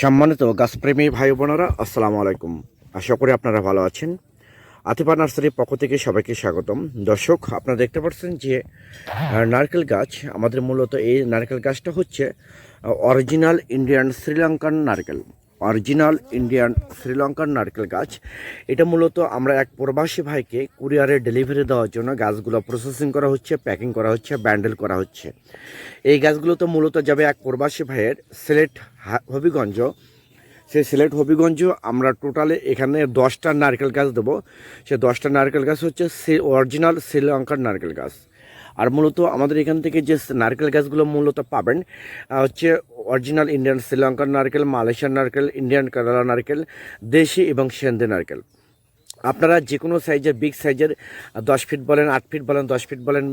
সম্মানিত গাছপ্রেমী ভাই বোনেরা, আসসালামু আলাইকুম। আশা করি আপনারা ভালো আছেন। আতিফা নার্সারির পক্ষ থেকে সবাইকে স্বাগতম। দর্শক, আপনারা দেখতে পাচ্ছেন যে নারকেল গাছ, আমাদের মূলত এই নারকেল গাছটা হচ্ছে অরিজিনাল ইন্ডিয়ান শ্রীলঙ্কান নারকেল। অরিজিনাল ইন্ডিয়ান শ্রীলঙ্কার নারকেল গাছ। এটা মূলত আমরা এক প্রবাসী ভাইকে কুরিয়ারে ডেলিভারি দেওয়ার জন্য গাছগুলো প্রসেসিং করা হচ্ছে প্যাকিং করা হচ্ছে ব্যান্ডেল করা হচ্ছে। এই গাছগুলো তো মূলত যাবে এক প্রবাসী ভাইয়ের সিলেট হবিগঞ্জ। সেই সিলেট হবিগঞ্জ আমরা টোটালে এখানে দশটা নারকেল গাছ দেবো। সে দশটা নারকেল গাছ হচ্ছে অরিজিনাল শ্রীলঙ্কার নারকেল গাছ। আর মূলত আমাদের এখান থেকে যে নারকেল গাছগুলো মূলত পাবেন হচ্ছে অরিজিনাল ইন্ডিয়ান শ্রীলঙ্কার নারকেল মালয়েশিয়ান নারকেল ইন্ডিয়ান কেরালা নারকেল, দেশি এবং সেন্দে নারকেল। আপনারা যে কোনো সাইজের বিগ সাইজের দশ ফিট বলেন, আট ফিট বলেন, দশ ফিট বলেন,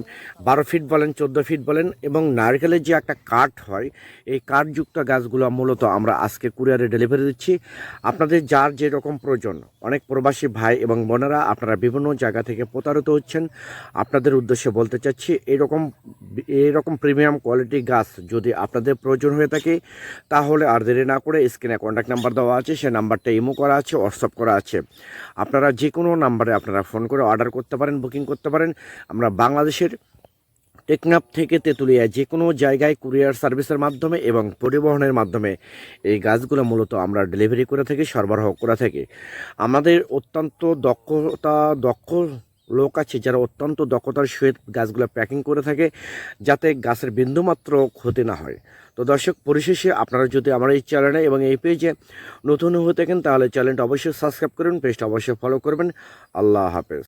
বারো ফিট বলেন, চোদ্দ ফিট বলেন এবং নারকেলের যে একটা কাঠ হয়, এই কাঠযুক্ত গাছগুলো মূলত আমরা আজকে কুরিয়ারে ডেলিভারি দিচ্ছি। আপনাদের যার যে রকম প্রয়োজন, অনেক প্রবাসী ভাই এবং বোনেরা আপনারা বিভিন্ন জায়গা থেকে প্রতারিত হচ্ছেন। আপনাদের উদ্দেশ্যে বলতে চাচ্ছি, এরকম এরকম প্রিমিয়াম কোয়ালিটি গাছ যদি আপনাদের প্রয়োজন হয়ে থাকে, তাহলে আর দেরি না করে স্ক্রিনে কন্ট্যাক্ট নাম্বার দেওয়া আছে, সে নাম্বারটা ইমো করা আছে হোয়াটসঅ্যাপ করা আছে। আপনারা যে কোনো নাম্বারে আপনারা ফোন করে অর্ডার করতে পারেন, বুকিং করতে পারেন। আমরা বাংলাদেশের টেকনাপ থেকে তেঁতুলিয়া যে কোনো জায়গায় কুরিয়ার সার্ভিসের মাধ্যমে এবং পরিবহনের মাধ্যমে এই গাছগুলো মূলত আমরা ডেলিভারি করে থাকি, সরবরাহ করে থাকি। আমাদের অত্যন্ত দক্ষতা, দক্ষ লোক আছে যারা অত্যন্ত দক্ষতার সহিত গাছগুলো প্যাকিং করে থাকে যাতে গাছের বিন্দুমাত্র ক্ষতি না হয়। তো দর্শক, পরিশেষে আপনারা যদি আমার এই চ্যানেলে এবং এই পেজে নতুন হয়ে থাকেন, তাহলে চ্যানেলটা অবশ্যই সাবস্ক্রাইব করবেন পেজটা অবশ্যই ফলো করবেন। আল্লাহ হাফেজ।